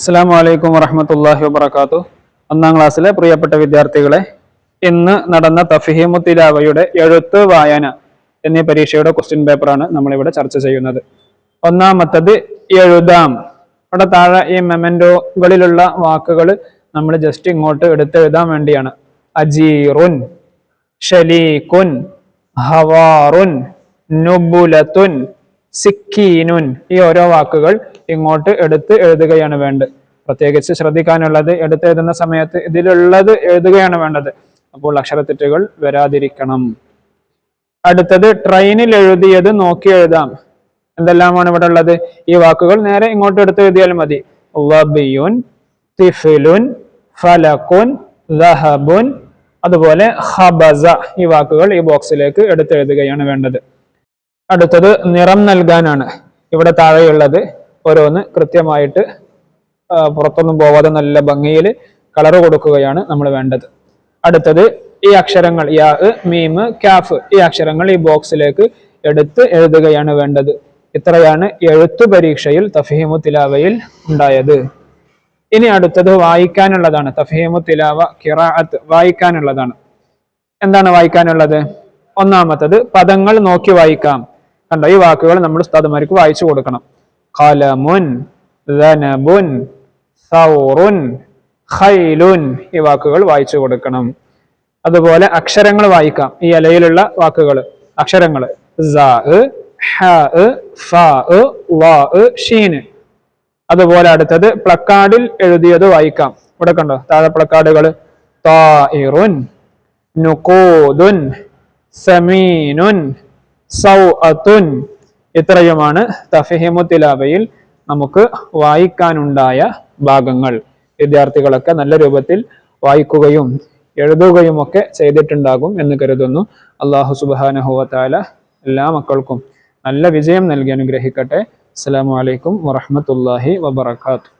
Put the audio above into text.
അസ്സാം വലൈക്കും വറഹമത്തല്ലാഹി വബർക്കാത്തു ഒന്നാം ക്ലാസ്സിലെ പ്രിയപ്പെട്ട വിദ്യാർത്ഥികളെ ഇന്ന് നടന്ന തഫീമുത്തിലാവയുടെ എഴുത്ത് വായന എന്നീ പരീക്ഷയുടെ ക്വസ്റ്റ്യൻ പേപ്പറാണ് നമ്മളിവിടെ ചർച്ച ചെയ്യുന്നത്. ഒന്നാമത്തത് എഴുതാം. ഇവിടെ താഴെ ഈ മെമന്റോകളിലുള്ള വാക്കുകൾ നമ്മൾ ജസ്റ്റ് ഇങ്ങോട്ട് എടുത്തെഴുതാൻ വേണ്ടിയാണ്. അജീറുൻ ഷലീഖുൻ ഹവാറുൻ നുബുലത്തുൻ സിക്കീനുൻ. ഈ ഓരോ വാക്കുകൾ ഇങ്ങോട്ട് എടുത്ത് എഴുതുകയാണ് വേണ്ടത്. പ്രത്യേകിച്ച് ശ്രദ്ധിക്കാനുള്ളത് എടുത്തെഴുതുന്ന സമയത്ത് ഇതിലുള്ളത് എഴുതുകയാണ് വേണ്ടത്. അപ്പോൾ അക്ഷരത്തെറ്റുകൾ വരാതിരിക്കണം. അടുത്തത് ട്രെയിനിൽ എഴുതിയത് നോക്കി എഴുതാം. എന്തെല്ലാമാണ് ഇവിടെ ഉള്ളത്? ഈ വാക്കുകൾ നേരെ ഇങ്ങോട്ട് എടുത്ത് എഴുതിയാൽ മതി. വബിയുൻ തിഫിലുൻ ഫലക്കുൻ ദഹബുൻ. അതുപോലെ ഹബസ ഈ വാക്കുകൾ ഈ ബോക്സിലേക്ക് എടുത്തെഴുതുകയാണ് വേണ്ടത്. അടുത്തത് നിറം നൽകാനാണ്. ഇവിടെ താഴെയുള്ളത് ഓരോന്ന് കൃത്യമായിട്ട് പുറത്തൊന്നും പോവാതെ നല്ല ഭംഗിയിൽ കളർ കൊടുക്കുകയാണ് നമ്മൾ വേണ്ടത്. അടുത്തത് ഈ അക്ഷരങ്ങൾ യാ മീമ് ക്യാഫ് ഈ അക്ഷരങ്ങൾ ഈ ബോക്സിലേക്ക് എടുത്ത് എഴുതുകയാണ് വേണ്ടത്. ഇത്രയാണ് എഴുത്തു പരീക്ഷയിൽ തഫീമു തിലാവയിൽ ഉണ്ടായത്. ഇനി അടുത്തത് വായിക്കാനുള്ളതാണ്. തഫീമു തിലാവ കിറാഅത്ത് വായിക്കാനുള്ളതാണ്. എന്താണ് വായിക്കാനുള്ളത്? ഒന്നാമത്തത് പദങ്ങൾ നോക്കി വായിക്കാം. കണ്ടോ? ഈ വാക്കുകൾ നമ്മൾ ഉസ്താദുമാർക്ക് വായിച്ചു കൊടുക്കണം. കലമുൻ ധനബുൻ സൗറുൻ ഖൈലുൻ ഈ വാക്കുകൾ വായിച്ചു കൊടുക്കണം. അതുപോലെ അക്ഷരങ്ങൾ വായിക്കാം. ഈ ഇലയിലുള്ള വാക്കുകൾ. അക്ഷരങ്ങൾ. അതുപോലെ അടുത്തത് പ്ലക്കാർഡിൽ എഴുതിയത് വായിക്കാം. ഇവിടെ കണ്ടോ? താഴെ പ്ലക്കാർഡുകൾ. തായിറുൻ നുക്കൂദുൻ സമീനുൻ സൗഅത്തുൻ ഇത്രയുമാണ് തഫഹിമു തിലാവയിൽ നമുക്ക് വായിക്കാനുണ്ടായ ഭാഗങ്ങൾ. വിദ്യാർത്ഥികളൊക്കെ നല്ല രൂപത്തിൽ വായിക്കുകയും എഴുതുകയും ഒക്കെ ചെയ്തിട്ടുണ്ടാകും എന്ന് കരുതുന്നു. അള്ളാഹു സുബാനഹുവത്താല എല്ലാ മക്കൾക്കും നല്ല വിജയം നൽകി അനുഗ്രഹിക്കട്ടെ. അസ്സലാമു അലൈക്കും വറഹ്മത്തുള്ളാഹി വബറകാതുഹു.